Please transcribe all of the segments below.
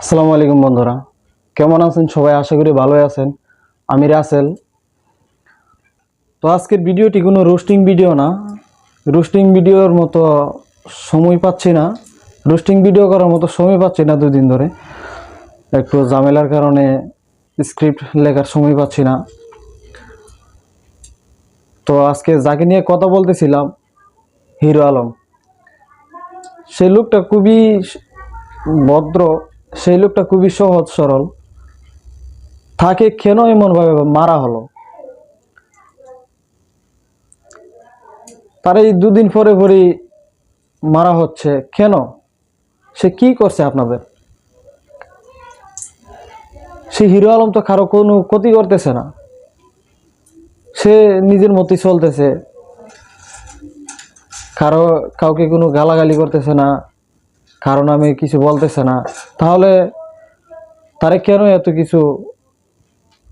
আসসালামু আলাইকুম বন্ধুরা। কেমন আছেন সবাই? আশা করি ভালোই আছেন। আমি রাসেল। তো আজকের ভিডিওটি কোনো রোস্টিং ভিডিও না। রোস্টিং ভিডিওর মতো সময় পাচ্ছি না। রোস্টিং ভিডিও করার মতো সময় পাচ্ছি না দুদিন ধরে। একটু ঝামেলার কারণে স্ক্রিপ্ট লেখার সময় পাচ্ছি না। তো আজকে যাকে নিয়ে কথা বলতেছিলাম, হিরো আলম। সেই লোকটা খুবই ভদ্র সেই লোকটা খুবই সহজ, সরল। তাকে কেন এমনভাবে মারা হলো? তার এই দুদিন পরে পরই মারা হচ্ছে। কেন? সে কি করছে আপনাদের? সে হিরো আলম তো কারও কোনো ক্ষতি করতেছে না। সে নিজের মতোই চলতেছে। কারও কাউকে কোনো গালাগালি করতেছে না। কারও আমি কিছু বলতেছে না। তাহলে তারে কেন এত কিছু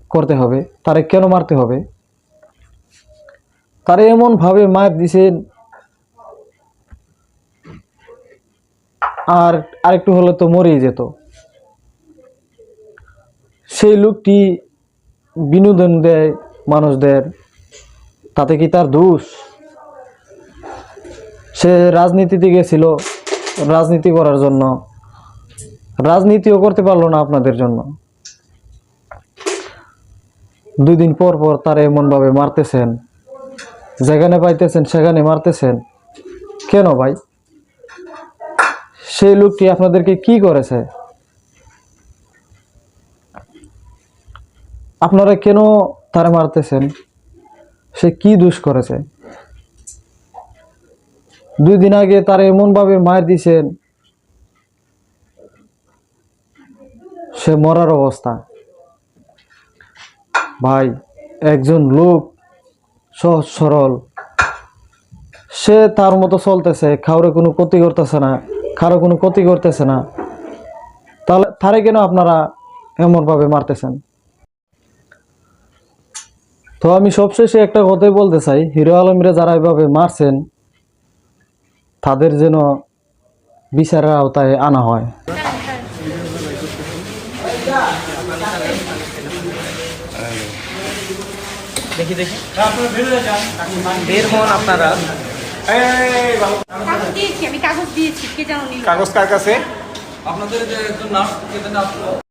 করতে হবে? তারে কেন মারতে হবে? তারে এমন ভাবে মার দিছেন আর আরেকটু হলে তো মরেই যেত। সেই লোকটি বিনোদন দেয় মানুষদের, তাতে কি তার দোষ? সে রাজনীতিতে গেছিল রাজনীতি করার জন্য। রাজনীতিও করতে পারল না আপনাদের জন্য। দুই দিন পর পর তারা এমনভাবে মারতেছেন। যেখানে পাইতেছেন সেখানে মারতেছেন। কেন ভাই? সেই লোকটি আপনাদেরকে কি করেছে? আপনারা কেন তারা মারতেছেন? সে কি দোষ করেছে? দুই দিন আগে তারা এমনভাবে মায়ের দিছেন, সে মরার অবস্থা। ভাই, একজন লোক, সহজ সরল। সে তার মতো চলতেছে কাউরে কোনো ক্ষতি করতেছে না কারও কোনো ক্ষতি করতেছে না। তাহলে তারে কেন আপনারা এমনভাবে মারতেছেন? তো আমি সবশেষে একটা কথাই বলতে চাই, হিরো আলমীরা যারা এভাবে মারছেন তাদের যেন বিচারের আওতায় আনা হয়। দেখি দেখি। বের হন আপনারা। কাগজ কার কাছে? আপনাদের যে একজন নার্স